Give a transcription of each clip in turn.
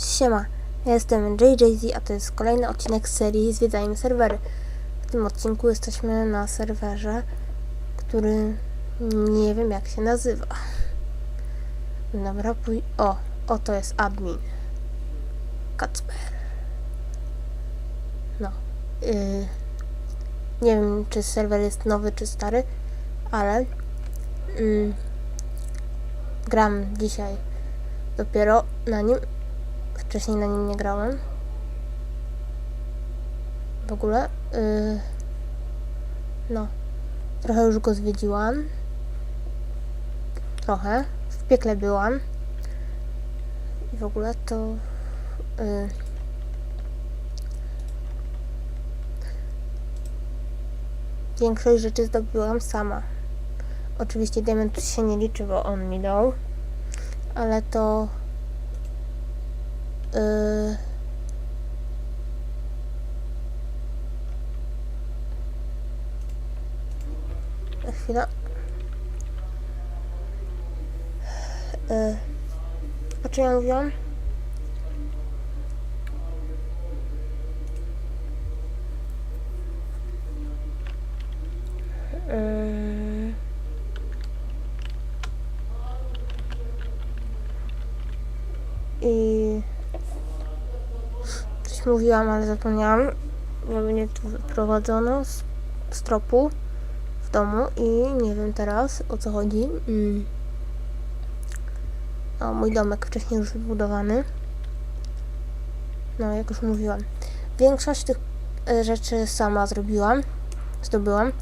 Siema, ja jestem JJZ, a to jest kolejny odcinek serii Zwiedzajmy serwery. W tym odcinku jesteśmy na serwerze, który nie wiem jak się nazywa. Dobra, pój... O, oto jest admin. Kacper. No. Yy, nie wiem, czy serwer jest nowy, czy stary, ale yy, gram dzisiaj dopiero na nim. Wcześniej na nim nie grałem. W ogóle. Yy, no. Trochę już go zwiedziłam. Trochę. W piekle byłam. I w ogóle to. Yy, większość rzeczy zdobyłam sama. Oczywiście diament się nie liczy, bo on mi dał. Ale to Yy... Chwila. Yy... O czym ja mówiłam? Yy... I mówiłam, ale zapomniałam, że mnie tu wyprowadzono z, z tropu w domu i nie wiem teraz o co chodzi. Mm. O, mój domek wcześniej już wybudowany. No, jak już mówiłam. Większość tych e, rzeczy sama zrobiłam, zdobyłam,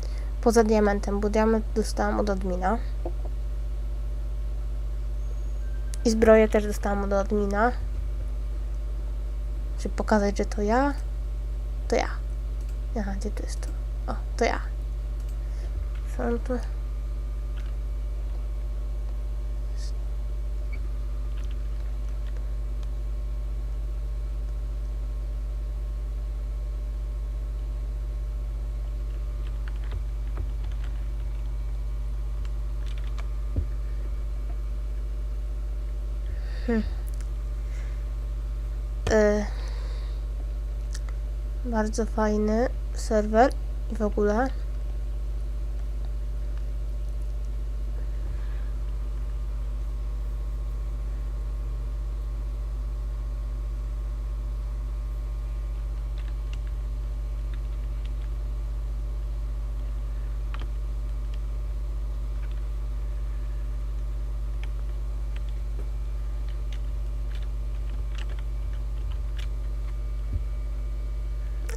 poza diamentem, bo diament dostałam od admina. I zbroję też dostałam od admina. Żeby pokazać, że to ja. To ja. Aha, gdzie tu jest to? O, to ja. Są tu. Y, bardzo fajny serwer i w ogóle.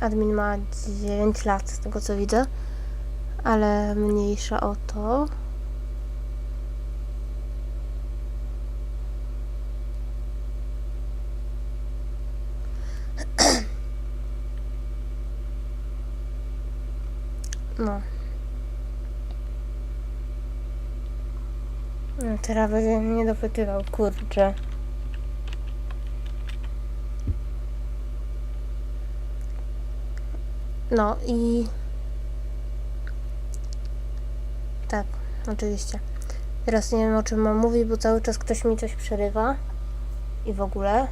Admin ma 9 lat, z tego co widzę, ale mniejsza o to. No. Teraz mnie dopytywał, kurczę. No i. Tak, oczywiście. Teraz nie wiem o czym mam mówić, bo cały czas ktoś mi coś przerywa. I w ogóle.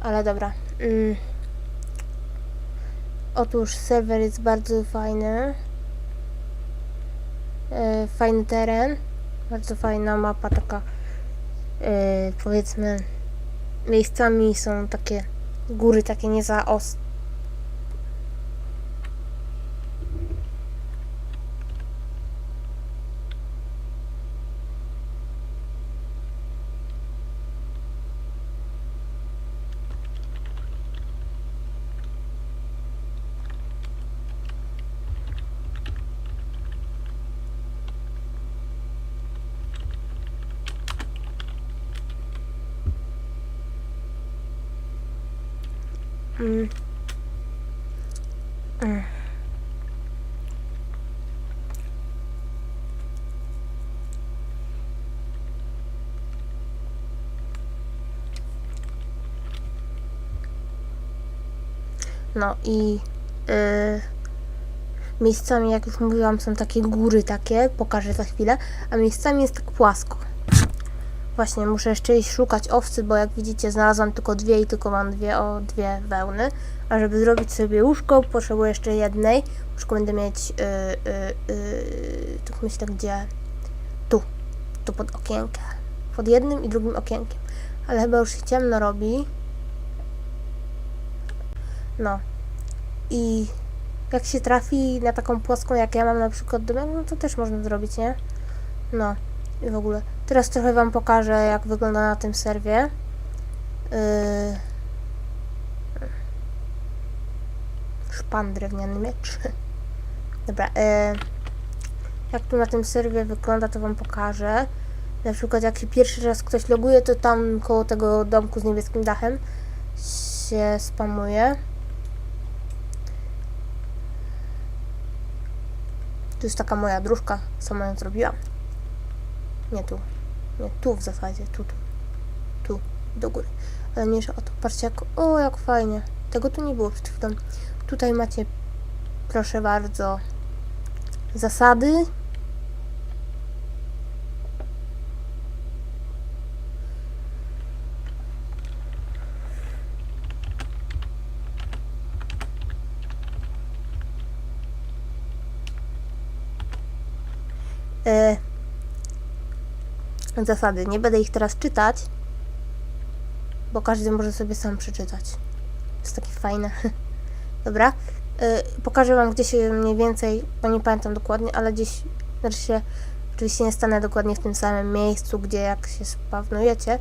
Ale dobra. Mm. Otóż serwer jest bardzo fajny. E, fajny teren. Bardzo fajna mapa, taka e, powiedzmy miejscami są takie góry takie nie za ostre No i yy, miejscami, jak już mówiłam, są takie góry takie, pokażę za chwilę, a miejscami jest tak płasko. Właśnie, muszę jeszcze iść szukać owcy, bo jak widzicie znalazłam tylko dwie i tylko mam dwie, o dwie wełny. A żeby zrobić sobie łóżko, potrzebuję jeszcze jednej. Łóżko będę mieć, yy, yy, yy, myślę, gdzie? Tu, tu pod okienkiem. Pod jednym i drugim okienkiem. Ale chyba już się ciemno robi. No. I jak się trafi na taką płaską, jak ja mam na przykład domek, no to też można zrobić, nie? No. I w ogóle. Teraz trochę wam pokażę, jak wygląda na tym serwie. Yy... Szpan, drewniany miecz. Dobra, yy... jak tu na tym serwie wygląda, to wam pokażę. Na przykład jak się pierwszy raz ktoś loguje, to tam koło tego domku z niebieskim dachem się spamuje. Tu jest taka moja dróżka, sama ją zrobiłam. Nie tu. Nie, tu w zasadzie. Tu, tu. Tu. Do góry. Ale mniejsza o to. Patrzcie jak... O, jak fajnie. Tego tu nie było przed chwilą. Tutaj macie, proszę bardzo, zasady. E, zasady. Nie będę ich teraz czytać, bo każdy może sobie sam przeczytać. Jest takie fajne. Dobra. Y, pokażę Wam, gdzie się mniej więcej, bo nie pamiętam dokładnie, ale gdzieś, znaczy się, oczywiście nie stanę dokładnie w tym samym miejscu, gdzie jak się spawnujecie,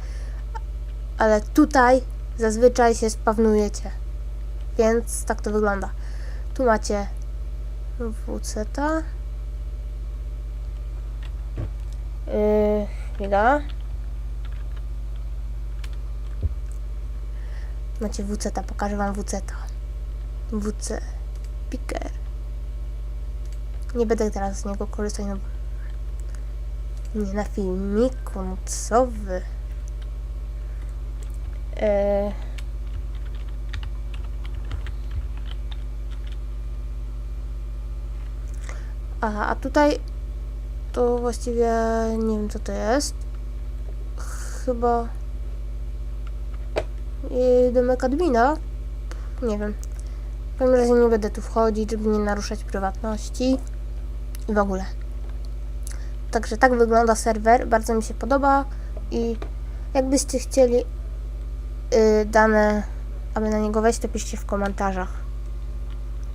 ale tutaj zazwyczaj się spawnujecie. Więc tak to wygląda. Tu macie WCT. Yy, chwila. Macie WC, pokażę wam WC. WC Picker. Nie będę teraz z niego korzystać, no nie na filmiku, no co wy. Eee. Aha, a tutaj to właściwie nie wiem co to jest. Chyba domek admina. Nie wiem. W każdym razie nie będę tu wchodzić, żeby nie naruszać prywatności i w ogóle. Także tak wygląda serwer. Bardzo mi się podoba i jakbyście chcieli yy, dane, aby na niego wejść, to piszcie w komentarzach.